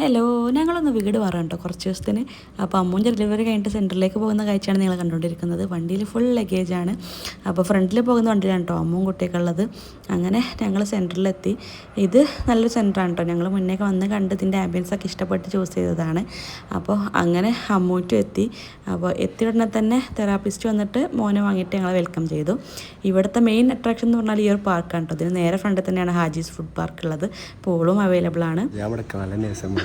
Hello ഞങ്ങളൊന്ന് വീട് മാറാം കേട്ടോ കുറച്ച് ദിവസത്തിന്. അപ്പോൾ അമ്മൂന്റെ ഡെലിവറി കഴിഞ്ഞിട്ട് സെന്ററിലേക്ക് പോകുന്ന കാഴ്ചയാണ് നിങ്ങൾ കണ്ടുകൊണ്ടിരിക്കുന്നത്. വണ്ടിയിൽ ഫുൾ ലഗേജാണ് അപ്പോൾ ഫ്രണ്ടിൽ പോകുന്ന വണ്ടിയിലാണ് കേട്ടോ അമ്മും കുട്ടിയൊക്കെ അങ്ങനെ ഞങ്ങൾ സെന്ററിലെത്തി ഇത് നല്ലൊരു സെന്ററാണ് കേട്ടോ ഞങ്ങൾ മുന്നേക്ക് വന്ന് കണ്ട് ഇതിന്റെ ആംബിയൻസ് ഒക്കെ ഇഷ്ടപ്പെട്ട് ചൂസ് ചെയ്തതാണ്. അപ്പോൾ അങ്ങനെ അമ്മൂറ്റും എത്തി. അപ്പോൾ എത്തിയ ഉടനെ തന്നെ തെറാപ്പിസ്റ്റ് വന്നിട്ട് മോനെ വാങ്ങിയിട്ട് ഞങ്ങളെ വെൽക്കം ചെയ്തു. ഇവിടുത്തെ മെയിൻ അട്രാക്ഷൻ എന്ന് പറഞ്ഞാൽ ഈ ഒരു പാർക്കാണ് കേട്ടോ ഇതിന് നേരെ ഫ്രണ്ടിൽ തന്നെയാണ് ഹാജീസ് ഫുഡ് പാർക്ക് ഉള്ളത്. പോളും അവൈലബിൾ ആണ്.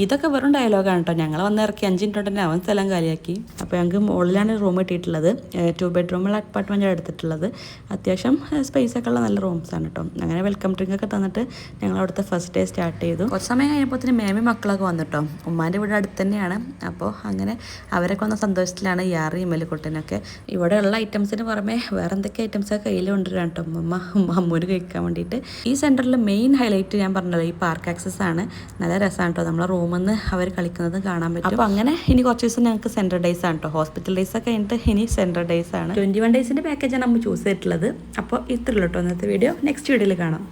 ഇതൊക്കെ വെറും ഡയലോഗാണ് കേട്ടോ ഞങ്ങൾ വന്ന് ഇറക്കി മിനിറ്റ് തന്നെ അവൻ സ്ഥലം കാലിയാക്കി. അപ്പോൾ ഞങ്ങൾക്ക് മുകളിലാണ് റൂം കിട്ടിയിട്ടുള്ളത് ടു ബെഡ്റൂമുള്ള അപ്പാർട്ട്മെന്റാണ് എടുത്തിട്ടുള്ളത്. അത്യാവശ്യം സ്പേസ് ഒക്കെ ഉള്ള നല്ല റൂംസ് ആണ് കേട്ടോ അങ്ങനെ വെൽക്കം ഡ്രിങ്ക് ഒക്കെ തന്നിട്ട് ഞങ്ങൾ അവിടുത്തെ ഫസ്റ്റ് ഡേ സ്റ്റാർട്ട് ചെയ്തു. കുറച്ച് സമയം കഴിഞ്ഞപ്പോൾ മേമി മക്കളൊക്കെ വന്നിട്ടോ ഉമ്മാന്റെ വീട് അടുത്ത് തന്നെയാണ്. അപ്പോൾ അങ്ങനെ അവരൊക്കെ വന്ന സന്തോഷത്തിലാണ് യാറി കൊട്ടനൊക്കെ. ഇവിടെയുള്ള ഐറ്റംസിന് പുറമെ വേറെ എന്തൊക്കെ ഐറ്റംസ് കയ്യിൽ കൊണ്ടുവരാൻ കേട്ടോ ഉമ്മ അമ്മൂര് കഴിക്കാൻ വേണ്ടിയിട്ട്. ഈ സെന്ററിൽ മെയിൻ ഹൈലൈറ്റ് ഞാൻ പറഞ്ഞത് ഈ പാർക്ക് ആക്സസ് ആണ്. നല്ല രസമാണ് കേട്ടോ നമ്മളെ റൂമിൽ അവർ കളിക്കുന്നത് കാണാൻ പറ്റും. അപ്പോൾ അങ്ങനെ ഇനി കുറച്ച് ദിവസം ഞങ്ങൾക്ക് സെൻട്രൽ ഡേയ്സ് ആണ് കേട്ടോ ഹോസ്പിറ്റൽ ഡേയ്സ് ഒക്കെ കഴിഞ്ഞിട്ട് ഇനി സെൻട്രൽ ഡേയ്സ് ആണ്. ട്വന്റി വൺ ഡേയ്സിന്റെ പാക്കേജാണ് നമ്മൾ ചൂസ് ചെയ്തിട്ടുള്ളത്. അപ്പോൾ ഇത്രയുള്ളൂ കേട്ടോ ഇന്നത്തെ വീഡിയോ നെക്സ്റ്റ് വീഡിയോയിൽ കാണാം.